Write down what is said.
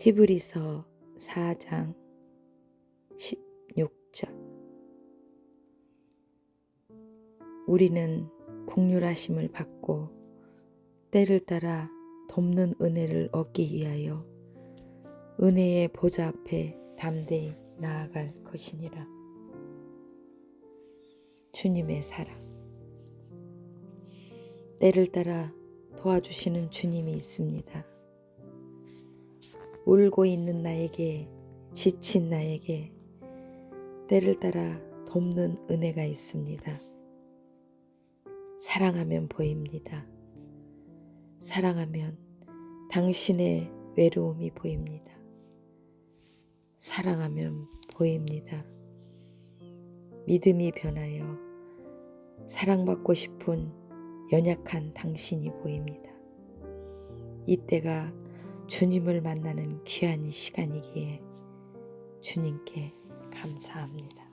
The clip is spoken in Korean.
히브리서 4장 16절 우리는 국률하심을 받고 때를 따라 돕는 은혜를 얻기 위하여 은혜의 보좌 앞에 담대히 나아갈 것이니라. 주님의 사랑. 때를 따라 도와주시는 주님이 있습니다. 울고 있는 나에게, 지친 나에게 때를 따라 돕는 은혜가 있습니다. 사랑하면 보입니다. 사랑하면 당신의 외로움이 보입니다. 사랑하면 보입니다. 믿음이 변하여 사랑받고 싶은 연약한 당신이 보입니다. 이때가 주님을 만나는 귀한 시간이기에 주님께 감사합니다.